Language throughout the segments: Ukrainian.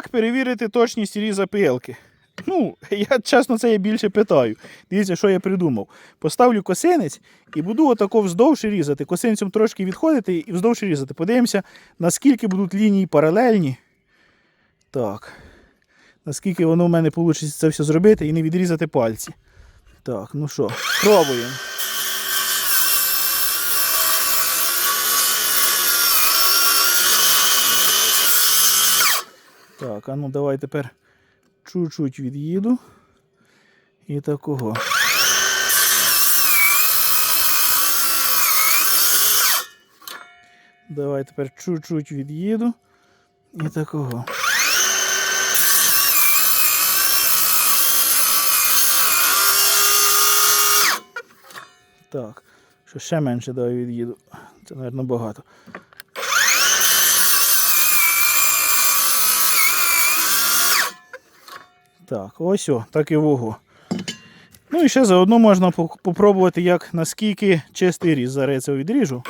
Як перевірити точність різа пилки? Ну, я чесно це я більше питаю. Дивіться, що я придумав. Поставлю косинець і буду отако вздовж різати. Косинцем трошки відходити і вздовж різати. Подивимося, наскільки будуть лінії паралельні. Так. Наскільки воно в мене вийде це все зробити і не відрізати пальці. Так, ну що, пробуємо. Так, а ну давай тепер чуть-чуть від'їду. І такого. Давай тепер чуть-чуть від'їду. І такого. Так, що ще менше давай від'їду. Це, мабуть, багато. Так, ось о, так і вого. Ну і ще заодно можна попробувати, як наскільки чистий різ. Зараз відріжу.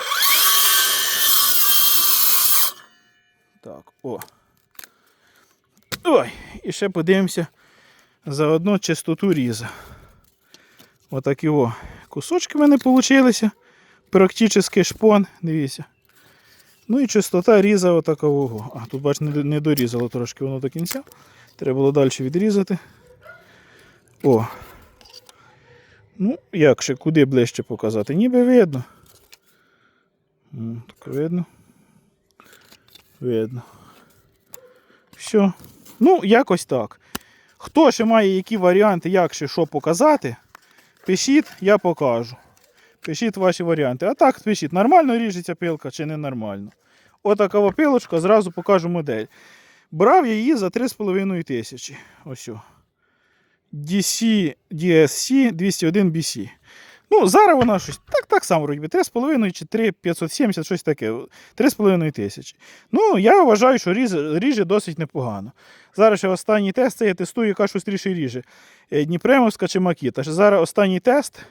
Так, о. Ой, і ще подивимося заодно чистоту різа. Отакі о. Кусочки в мене вийшли. Практичний шпон, дивіться. Ну і чистота різа отакового. А, тут бач, не дорізало трошки воно до кінця. Треба було далі відрізати. О. Ну, як ще, куди ближче показати? Ніби видно. Так видно. Видно. Все. Ну, якось так. Хто ще має які варіанти, як ще що показати, пишіть, я покажу. Пишіть ваші варіанти. А так пишіть, нормально ріжеться пилка чи ненормально. Отакова пилочка, зразу покажу модель. Брав я її за 3,5 тисячі. Ось. DC DSC 201 BC. Ну, зараз вона щось так, так само робить. 3,5 чи 3,570, щось таке. 3,5 тисячі. Ну, я вважаю, що ріж, ріже досить непогано. Зараз ще останній тест це я тестую, яка швидше ріже. Е, Дніпремовська чи Макіта. Зараз останній тест.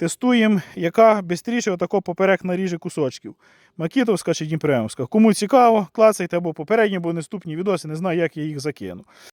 Тестуємо, яка швидше отако поперек наріже кусочків. Макітовська чи Дніпремовська. Кому цікаво, клацайте або попередні, або наступні відоси, не знаю, як я їх закину.